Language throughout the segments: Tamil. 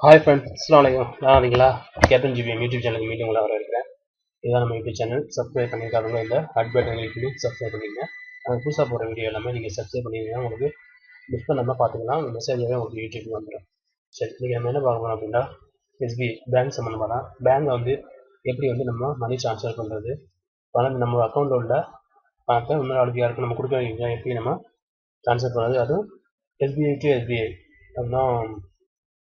ஹாய் ஃப்ரெண்ட்ஸ் அஸ்லாம் வலைக்கம் நான் நீங்களா? கேப்டன் ஜிபிஎம் யூடியூப் சேனலுக்கு மீட்டிங் உள்ள வர இருக்கிறேன் இதுதான் நம்ம யூடியூப் சேனல். சப்ஸ்கிரைப் பண்ணியிருக்காங்க இந்த அட் பட்டன் கிளிக் பண்ணி சப்ஸ்கிரைப் பண்ணிங்க நாங்கள் புதுசாக போகிற வீடியோ எல்லாமே நீங்கள் சப்ஸ்கிரைப் பண்ணிங்கன்னா உங்களுக்கு மிஸ் பண்ணாமல் பார்த்துக்கலாம் உங்கள் மெசேஜாகவே உங்களுக்கு யூடியூப் வந்துடும் சரி நீங்கள் நம்ம என்ன பார்க்க போகிறோம் அப்படின்னா எஸ்பிஐ பேங்க் சம்மந்தமாக தான். பேங்க் வந்து எப்படி வந்து நம்ம மணி ட்ரான்ஸ்ஃபர் பண்ணுறது பணம் நம்ம அக்கௌண்ட்டில் உள்ள பணத்தை இன்னொரு ஆளுக்கு யாருக்கு நம்ம கொடுக்க வேண்டிய எப்படி நம்ம ட்ரான்ஸ்ஃபர் பண்ணுறது அதுவும் எஸ்பிஐ டு எஸ்பிஐ அப்படின்னா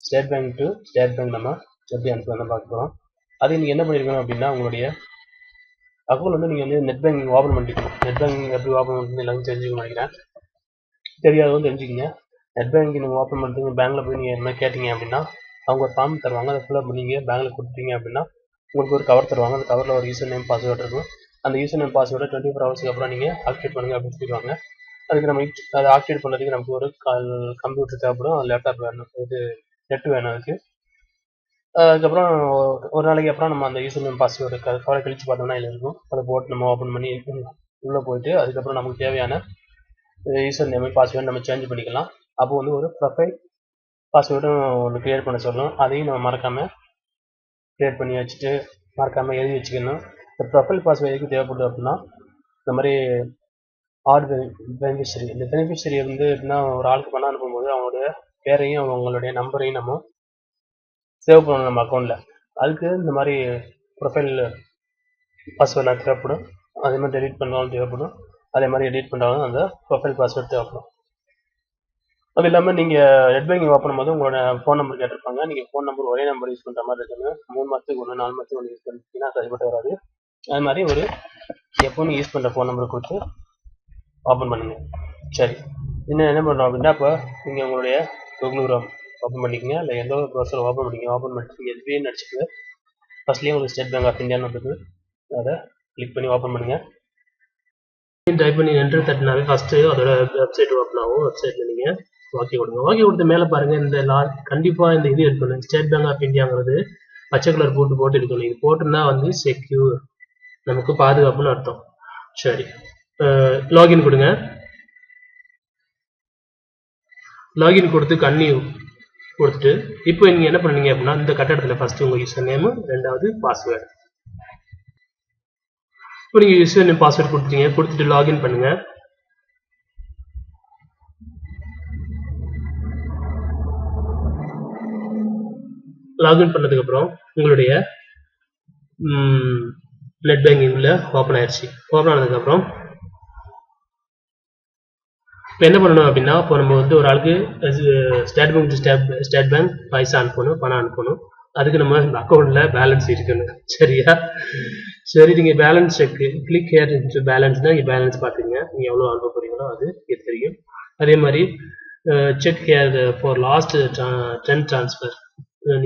state bank to state bank நம்ம எப்படி அனுப்பலாம் பார்க்க போகிறோம் அது நீங்கள் என்ன பண்ணியிருக்கணும் அப்படின்னா உங்களுடைய அக்கௌண்ட் வந்து நீங்கள் வந்து நெட் பேங்கிங் ஓப்பன் பண்ணிக்கணும். நெட் பேங்கிங் எப்படி ஓப்பன் பண்ணுறது எல்லாமே தெரிஞ்சுக்க நினைக்கிறேன். தெரியாதவங்க தெரிஞ்சுக்கிங்க. நெட் பேங்கிங் நீங்கள் ஓப்பன் பண்ணுறதுக்கு பேங்க்கில் போய் நீங்கள் என்ன கேட்டிங்க அப்படின்னா அவங்க ஒரு ஃபார்ம் தருவாங்க. அதை ஃபுல்லாக பண்ணி நீங்கள் பேங்க்கில் கொடுத்தீங்க அப்படின்னா உங்களுக்கு ஒரு கவர் தருவாங்க. அந்த கவரில் ஒரு யூசர் நேம் பாஸ்வேர்டு இருக்கும். அந்த யூசர் நேம் பாஸ்வேர்டை டுவெண்ட்டி ஃபோர் ஹவர்ஸ்க்கு அப்புறம் நீங்கள் ஆக்டிவேட் பண்ணுங்க அப்படின்னு சொல்லிடுவாங்க. அதுக்கு நம்ம அதை ஆக்டிவேட் பண்ணுறதுக்கு நமக்கு ஒரு கம்ப்யூட்டர் தேவைப்படும். லேப்டாப் வேணும் இது நெட் வேணும் அதுக்கு அதுக்கப்புறம் ஒரு நாளைக்கு அப்புறம் நம்ம அந்த யூசர் நேம் பாஸ்வேர்டு கவலை கழிச்சு பார்த்தோம்னா இதில் இருக்கும். அதை போட்டு நம்ம ஓப்பன் பண்ணி உள்ளே போயிட்டு அதுக்கப்புறம் நமக்கு தேவையான யூசர் நேம் பாஸ்வேர்டு நம்ம சேஞ்ச் பண்ணிக்கலாம். அப்போ வந்து ஒரு ப்ரொஃபைல் பாஸ்வேர்டும் ஒன்று க்ரியேட் பண்ண சொல்லணும். அதையும் நம்ம மறக்காமல் க்ரியேட் பண்ணி வச்சுட்டு மறக்காமல் எழுதி வச்சுக்கணும். இந்த ப்ரொஃபைல் பாஸ்வேர்டு எதுக்கு தேவைப்படுது அப்படின்னா இந்த மாதிரி ஆர்ட் பெனிஃபிஷரி இந்த பெனிஃபிஷரி வந்து எப்படின்னா ஒரு ஆளுக்கு பணம் அனுப்பும்போது அவங்களுடைய பேரையும் உங்களுடைய நம்பரையும் நம்ம சேவ் பண்ணணும் நம்ம அக்கௌண்ட்டில் அதுக்கு இந்த மாதிரி ப்ரொஃபைல் பாஸ்வேர்ட்லாம் தேவைப்படும். அதே மாதிரி டெலிட் பண்ணாலும் தேவைப்படும். அதே மாதிரி எடிட் பண்ணாலும் அந்த ப்ரொஃபைல் பாஸ்வேர்ட் தேவைப்படும். அது இல்லாமல் நீங்கள் நெட் பேங்கிங் ஓப்பன் பண்ணும்போது உங்களோட ஃபோன் நம்பர் கேட்டிருப்பாங்க. நீங்கள் ஃபோன் நம்பர் ஒரே நம்பர் யூஸ் பண்ணுற மாதிரி இருக்குன்னு மூணு மாதத்துக்கு ஒன்று நாலு மாதத்துக்கு ஒன்று யூஸ் பண்ணிட்டீங்கன்னா சரிப்பட்டு வராது. அது மாதிரி ஒரு எப்போவும் யூஸ் பண்ணுற ஃபோன் நம்பர் கொடுத்து ஓப்பன் பண்ணுங்கள் சரி. இன்னும் என்ன பண்ணுறோம் அப்படின்னா இப்போ நீங்கள் உங்களுடைய கூகுள் க்ரோம் ஓப்பன் பண்ணிக்கோங்க. இல்லை எந்த ஒரு ப்ரௌசர் ஓப்பன் பண்ணிக்கோங்க. ஓப்பன் பண்ணிட்டு எஸ்பிஐன்னு அடிச்சுட்டு ஃபர்ஸ்ட்லேயே உங்களுக்கு ஸ்டேட் பேங்க் ஆஃப் இந்தியான்னு இருக்குது அதை கிளிக் பண்ணி ஓப்பன் பண்ணுங்கள் டைப் பண்ணி என்ட்ரு தட்டினாவே ஃபஸ்ட்டு அதோட வெப்சைட் ஓப்பன் ஆகும். வெப்சைட்டில் நீங்கள் ஓகே கொடுங்க. ஓகே கொடுத்த மேலே பாருங்கள் இந்த லா கண்டிப்பாக இந்த இது இருக்கணும் ஸ்டேட் பேங்க் ஆஃப் இந்தியாங்கிறது பச்சை கலர் போட்டு போட்டு இருக்கணும் இது போட்டுருந்தா வந்து செக்யூர் நமக்கு பாதுகாப்புன்னு அர்த்தம். சரி. லாகின் கொடுங்க. லாகின் கொடுத்து கன்னியூ கொடுத்துட்டு இப்போ நீங்கள் என்ன பண்ணுவீங்க அப்படின்னா இந்த கட்டடத்தில் ஃபர்ஸ்ட் உங்கள் யூசர் நேமு ரெண்டாவது பாஸ்வேர்டு இப்போ நீங்கள் யூசர் நேம் பாஸ்வேர்டு கொடுத்தீங்க கொடுத்துட்டு லாகின் பண்ணுங்க. லாகின் பண்ணதுக்கப்புறம் உங்களுடைய நெட் பேங்கிங் உள்ள ஓப்பன் ஆயிடுச்சு ஓப்பன் ஆனதுக்கப்புறம் இப்போ என்ன பண்ணணும் அப்படின்னா இப்போ நம்ம வந்து ஒரு ஆளுக்கு state bank to state state bank பைசா அனுப்பணும் பணம் அனுப்பணும். அதுக்கு நம்ம அக்கௌண்ட்டில் பேலன்ஸ் இருக்கணும். சரியா? சரி நீங்கள் balance check click here balance தான் இங்கே பேலன்ஸ் பார்த்துங்க நீங்கள் எவ்வளோ அனுப்ப போகிறீங்களோ அது இது தெரியும். அதே மாதிரி check here for last ten transfer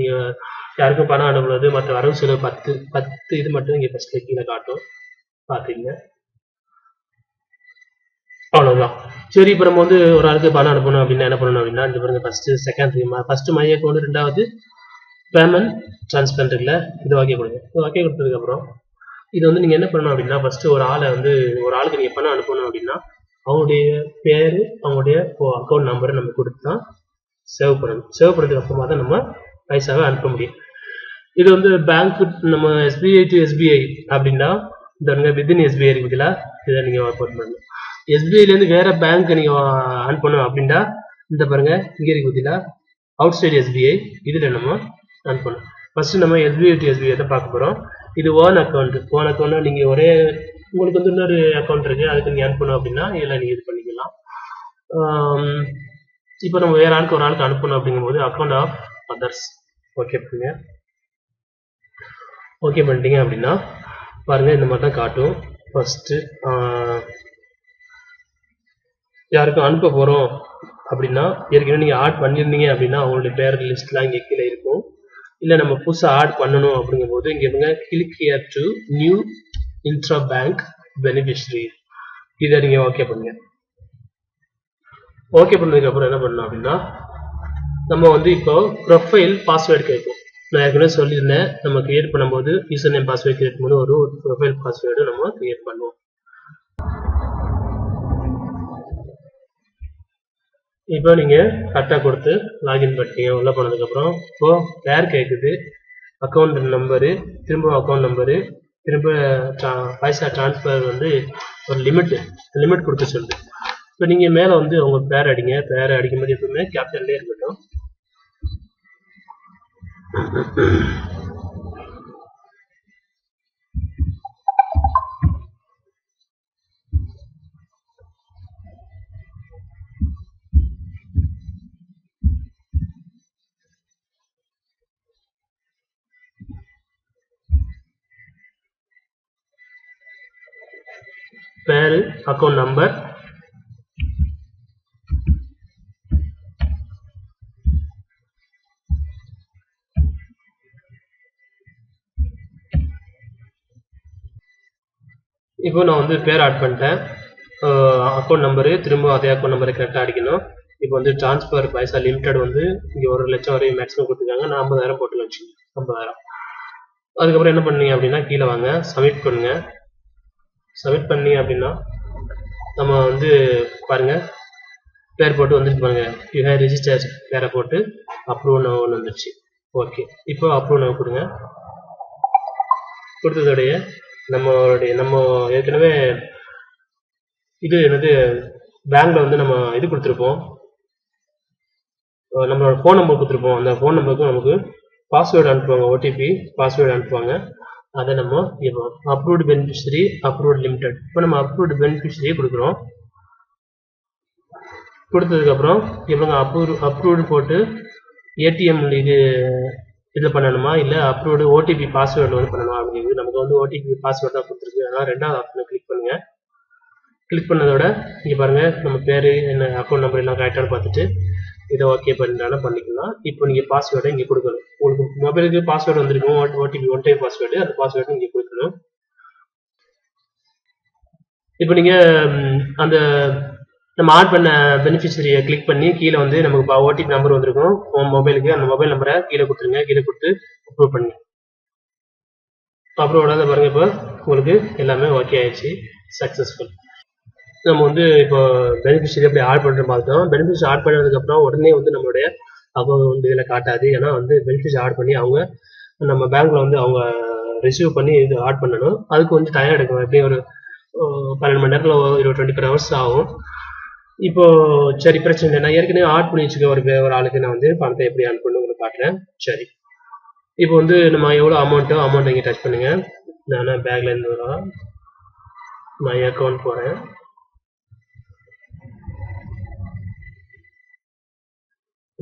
நீங்கள் யாருக்கும் பணம் அனுப்புறது மற்ற வரவு செலவு பத்து பத்து இது மட்டும் இங்கே ஃபஸ்ட் கீழே காட்டும். பார்த்தீங்க அவ்வளோதான் சரி இப்போ நம்ம வந்து ஒரு ஆளுக்கு பணம் அனுப்பணும் அப்படின்னா என்ன பண்ணணும் அப்படின்னா இந்த பாருங்க first second first my account ரெண்டாவது பேமெண்ட் ட்ரான்ஸ்ஃபர் இல்லை இது ஓகே கொடுங்க. இது ஓகே கொடுத்ததுக்கப்புறம் இது வந்து நீங்கள் என்ன பண்ணணும் அப்படின்னா ஃபர்ஸ்ட் ஒரு ஆளை வந்து ஒரு ஆளுக்கு நீங்கள் பணம் அனுப்பணும் அப்படின்னா அவங்களுடைய பேர் அவங்களுடைய அக்கௌண்ட் நம்பரை நம்ம கொடுத்து தான் சேவ் பண்ணணும். சேவ் பண்ணதுக்கு அப்புறமா தான் நம்ம பைசாவை அனுப்ப முடியும். இது வந்து பேங்க் நம்ம எஸ்பிஐ டு எஸ்பிஐ அப்படின்னா இந்த வித்தின் எஸ்பிஐ இருக்குதுல இதை நீங்கள் ஒர்க் பண்ணணும். எஸ்பிஐலேருந்து வேற பேங்க் நீங்கள் பண்ணும் அப்படின்னா இந்த பாருங்க இங்கே இருக்கு பார்த்தீங்களா? அவுட் சைடு எஸ்பிஐ இதில் நம்ம அனுப்பணும் ஃபர்ஸ்ட் நம்ம எஸ்பிஐ டு எஸ்பிஐ தான் பார்க்க போகிறோம் இது ஓன் அக்கௌண்ட் ஓன் அக்கௌண்ட்னா நீங்கள் ஒரே உங்களுக்கு வந்து இன்னொரு அக்கௌண்ட் இருக்கு அதுக்கு நீங்கள் அனுப்பணும் அப்படின்னா இதில் நீங்கள் இது பண்ணிக்கலாம். இப்போ நம்ம வேற ஆளுக்கு ஒரு ஆளுக்கு அனுப்பணும் அப்படிங்கும்போது அக்கௌண்ட் ஆஃப் அதர்ஸ் ஓகே பண்ணுங்க ஓகே பண்ணிட்டீங்க அப்படின்னா பாருங்க இந்த மாதிரி தான் காட்டும். ஃபர்ஸ்ட் யாருக்கும் அனுப்ப போகிறோம் அப்படின்னா ஏற்கனவே நீங்கள் ஆட் பண்ணியிருந்தீங்க அப்படின்னா அவங்களுடைய பேர் லிஸ்ட்லாம் இங்கே கீழே இருக்கும். இல்லை நம்ம புதுசாக ஆட் பண்ணணும் அப்படிங்கும்போது இங்கே இருங்க click here to new intra bank beneficiary இதை நீங்கள் ஓகே பண்ணுங்க. ஓகே பண்ணதுக்கப்புறம் என்ன பண்ணணும் அப்படின்னா நம்ம வந்து இப்போ ப்ரொஃபைல் பாஸ்வேர்டு கேட்கும். நான் ஏற்கனவே சொல்லியிருந்தேன் நம்ம கிரியேட் பண்ணும்போது யூசர் நேம் பாஸ்வேர்டு கிரியேட் பண்ணும்போது ஒரு ப்ரொஃபைல் பாஸ்வேர்டு நம்ம கிரியேட் பண்ணுவோம். இப்போ நீங்கள் கரெக்டாக கொடுத்து லாகின் பண்ணிட்டீங்க உள்ளே போனதுக்கப்புறம் இப்போ பேர் கேட்குது அக்கௌண்ட் நம்பரு திரும்ப அக்கௌண்ட் நம்பரு திரும்ப பைசா ட்ரான்ஸ்ஃபர் வந்து ஒரு லிமிட் லிமிட் கொடுக்க சொல்லுது இப்போ நீங்கள் மேலே வந்து உங்கள் பேர் அடிங்க. பேர் அடிக்கும்போது எப்பவுமே கேப்டன்லேயே இருக்கட்டும். பேரு அக்கௌண்ட் நம்பர் இப்போ நான் வந்து பேர் ஆட் பண்ணிட்டேன். அக்கௌண்ட் நம்பரு திரும்ப அதே அக்கௌண்ட் நம்பரை கரெக்டாக அடிக்கணும். இப்போ வந்து டிரான்ஸ்ஃபர் பைசா லிமிடெட் வந்து இங்கே ஒரு லட்சம் வரையும் மேக்ஸிமம் கொடுத்துருக்காங்க. நான் ஐம்பதாயிரம் போட்டு வச்சு ஐம்பதாயிரம். அதுக்கப்புறம் என்ன பண்ணீங்க அப்படின்னா கீழே வாங்க. சப்மிட் பண்ணுங்க. சப்மிட் பண்ணி அப்படின்னா நம்ம வந்து பாருங்க பேர் போட்டு வந்துட்டு பாருங்க. யூ ஹேவ் ரிஜிஸ்டர் பேரை போட்டு அப்ரூவ் ஒன்று வந்துருச்சு. ஓகே இப்போ அப்ரூவ் நோ கொடுங்க. கொடுத்ததோடைய நம்மளுடைய நம்ம ஏற்கனவே இது என்னது பேங்க்ல வந்து நம்ம இது கொடுத்துருப்போம். நம்மளோட ஃபோன் நம்பர் கொடுத்துருப்போம். அந்த ஃபோன் நம்பருக்கும் நமக்கு பாஸ்வேர்டு அனுப்புவாங்க ஓடிபி பாஸ்வேர்டு அனுப்புவாங்க. அதை நம்ம இப்போ அப்ரூவ்டு பெனிஃபிஷரி அப்ரூவ்டு லிமிடெட் இப்போ நம்ம அப்ரூவ்டு பெனிஃபிஷரியே கொடுக்குறோம். கொடுத்ததுக்கப்புறம் இவங்க அப்ரூவ் அப்ரூவ்டு போட்டு ஏடிஎம் இது இது பண்ணணுமா? இல்லை அப்ரூவ்டு ஓடிபி பாஸ்வேர்டு வந்து பண்ணணுமா? அப்படிங்கிறது நமக்கு வந்து ஓடிபி பாஸ்வேர்டு தான் கொடுத்துருக்கு. அதனால் ரெண்டாவது ஆப்ஷனை கிளிக் பண்ணுங்க. கிளிக் பண்ணதோட இங்கே பாருங்க நம்ம பேர் என்ன அக்கௌண்ட் நம்பர் எல்லாம் கரெக்டானு பார்த்துட்டு இதை ஓகே பண்ணிட்டாலும் பண்ணிக்கலாம். இப்போ நீங்கள் பாஸ்வேர்டை இங்கே கொடுக்கணும். உங்களுக்கு மொபைலுக்கு பாஸ்வேர்டு வந்திருக்கும். ஓடிபி ஒன் டைம் பாஸ்வேர்டு அந்த பாஸ்வேர்டு நீங்கள் கொடுக்கணும் இப்போ நீங்கள் அந்த நம்ம ஆட் பண்ண பெனிஃபிஷரியை கிளிக் பண்ணி கீழே வந்து நமக்கு ஓடிபி நம்பர் வந்திருக்கும். உன் மொபைலுக்கு அந்த மொபைல் நம்பரை கீழே கொடுத்துருங்க. கீழே கொடுத்து அப்ரூவ் பண்ணுங்க. அப்ரூவ் விடாத பாருங்க இப்போ. உங்களுக்கு எல்லாமே ஓகே ஆயிடுச்சு. சக்ஸஸ்ஃபுல் நம்ம வந்து இப்போ பெனிஃபிஷரி எப்படி ஆட் பண்ணுற பார்த்தோம் பெனிஃபிஷரி ஆட் பண்ணதுக்கப்புறம் உடனே வந்து நம்மளுடைய அக்கௌண்ட் இதில் காட்டாது. ஏன்னா வந்து பெனிஃபிட்ஸ் ஆட் பண்ணி அவங்க நம்ம பேங்க்ல வந்து அவங்க ரிசீவ் பண்ணி இது ஆட் பண்ணணும். அதுக்கு வந்து டைம் எடுக்கும் எப்படியும் ஒரு பன்னெண்டு மணி நேரத்தில் ஒரு டுவெண்ட்டி ஃபோர் ஹவர்ஸ் ஆகும். இப்போ சரி பிரச்சனை இல்லை. நான் ஏற்கனவே ஆட் பண்ணி வச்சுக்க ஒரு ஒரு ஆளுக்கு நான் வந்து பணத்தை எப்படி அனுப்பணும்னு உங்களுக்கு காட்டுறேன். சரி. இப்போ வந்து நம்ம எவ்வளோ அமௌண்ட்டோ அமௌண்ட் இங்கே டச் பண்ணுங்க. நான் பேக்ல இருந்து வரோம் நான் அக்கௌண்ட் போகிறேன்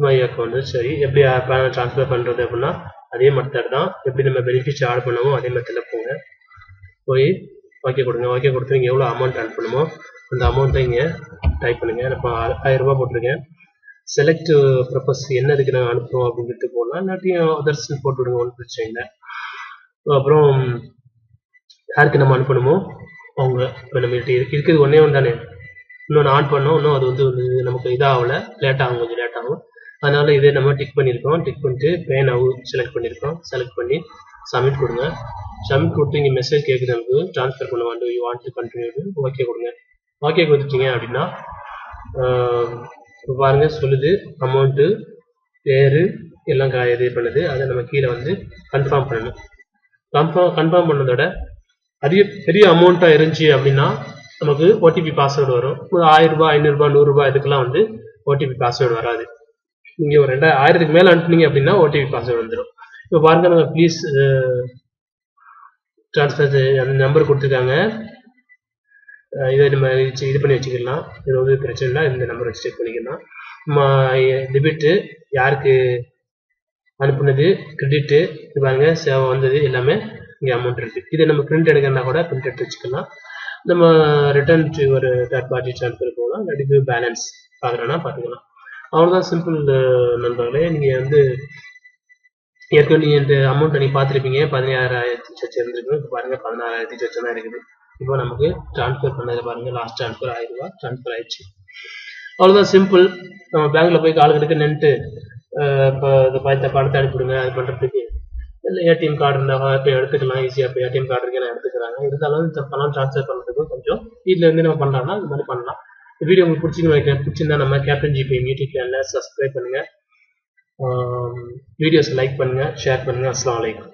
மை அக்கௌண்ட் சரி எப்படி பணம் ட்ரான்ஸ்ஃபர் பண்ணுறது அப்படின்னா அதே மெத்தட் தான். எப்படி நம்ம பெனிஃபிட்ஸ் ஆட் பண்ணமோ அதே மெத்தடில் போங்க. போய் ஓகே கொடுங்க. ஓகே கொடுத்து நீங்கள் எவ்வளோ அமௌண்ட் அனுப்பணுமோ அந்த அமௌண்ட்டை இங்கே டைப் பண்ணுங்கள் நான் இப்போ ஆயிரரூபா போட்டிருக்கேன். செலக்ட் ப்ரப்பஸ் என்னதுக்கு நாங்கள் அனுப்புறோம் அப்படின்னு சொல்லிட்டு போடலாம். இல்லாட்டியும் அதர்ஸ் போட்டு விடுங்க ஒன்றும் பிரச்சனை இல்லை. அப்புறம் யாருக்கு நம்ம அனுப்பணுமோ அவங்க. இப்போ நம்ம கிட்ட இருக்கு- ஒன்றே ஒன்று தானே இன்னொன்று ஆன் பண்ணோம் இன்னும் அது வந்து நமக்கு இதாகல. லேட் ஆகும் கொஞ்சம் லேட் ஆகும். அதனால இதே நம்ம டிக் பண்ணியிருக்கோம். டிக் பண்ணிட்டு பேன் அவு செலக்ட் பண்ணியிருக்கோம். செலக்ட் பண்ணி சப்மிட் கொடுங்க. சப்மிட் கொடுத்து இங்கே மெசேஜ் கேட்குது நமக்கு ட்ரான்ஸ்ஃபர் பண்ண வேண்டும். You want to continue okay கொடுங்க. ஓகே கொடுத்துட்டீங்க அப்படின்னா ஆஹ் பாருங்க சொல்லுது அமௌண்ட்டு பேர் எல்லாம் இது பண்ணுது. அதை நம்ம கீழே வந்து கன்ஃபார்ம் பண்ணணும். கன்ஃபார்ம் கன்ஃபார்ம் பண்ணதோட அதிக பெரிய அமௌண்ட்டாக இருந்துச்சு அப்படின்னா நமக்கு ஓடிபி பாஸ்வேர்டு வரும். ஒரு ஆயிரம் ரூபாய் ஐநூறுரூபா நூறுரூபா இதுக்கெல்லாம் வந்து ஓடிபி பாஸ்வேர்டு வராது. நீங்கள் ஒரு ரெண்டாயிரம் ஆயிரத்துக்கு மேலே அனுப்புனீங்க அப்படின்னா ஓடிபி பாஸ்வேர்டு வந்துடும் இப்போ பாருங்க நம்ம ப்ளீஸ் ட்ரான்ஸ்ஃபர் அந்த நம்பர் கொடுத்துருக்காங்க. இதை நம்ம இது பண்ணி வச்சுக்கலாம் இது வந்து பிரச்சனை இல்லை இந்த நம்பர் வச்சு செக் பண்ணிக்கலாம். நம்ம டெபிட்டு யாருக்கு அனுப்புனது கிரெடிட்டு இது பாருங்க சேவை வந்தது எல்லாமே இங்கே அமௌண்ட் இருக்கு. இதை நம்ம பிரிண்ட் எடுக்கிறதா கூட பிரிண்ட் எடுத்து வச்சுக்கலாம். நம்ம ரிட்டர்ன் டு ஒரு தேர்ட் பார்ட்டி ட்ரான்ஸ்ஃபர் போகலாம் இல்லாட்டி பேலன்ஸ் பார்க்குறோன்னா பார்த்துக்கலாம். அவ்வளோதான் சிம்பிள் நண்பர்களே. நீங்கள் வந்து ஏற்கனவே நீங்கள் இந்த அமௌண்ட்டை நீங்கள் பார்த்துருப்பீங்க. பதினாறாயிரத்தி சொச்சு இருந்திருக்கு இப்போ பாருங்க பதினாறாயிரத்தி சொச்சு தான் இருக்குது. இப்போ நமக்கு ட்ரான்ஸ்ஃபர் பண்ணது பாருங்க லாஸ்ட் ட்ரான்ஸ்ஃபர் ஆயிரம் ரூபா ட்ரான்ஸ்ஃபர் ஆயிடுச்சு. அவ்வளோதான் சிம்பிள் நம்ம பேங்க்ல போய் காலகட்டத்துக்கு நின்றுட்டு இப்போ இந்த பணத்தை பணத்தை அனுப்பிவிடுங்க அது பண்ணுறதுக்கு இல்லை ஏடிஎம் கார்டு இருந்தால் இப்போ எடுத்துக்கலாம். ஈஸியாக இப்போ ஏடிஎம் கார்டு இருக்கு நான் எடுத்துக்கிறாங்க. இருந்தாலும் இந்த பணம் ட்ரான்ஸ்ஃபர் பண்ணுறதுக்கு கொஞ்சம் வீட்டிலேருந்து நம்ம பண்ணலாம்னா இந்த மாதிரி பண்ணலாம். இந்த வீடியோ உங்களுக்கு பிடிச்சிருந்து பிடிச்சிருந்தா நம்ம கேப்டன் ஜிபி யூடியூப் சேனலில் சப்ஸ்கிரைப் பண்ணுங்க. வீடியோஸ் லைக் பண்ணுங்க ஷேர் பண்ணுங்க. அஸ்லாம் வலைக்கம்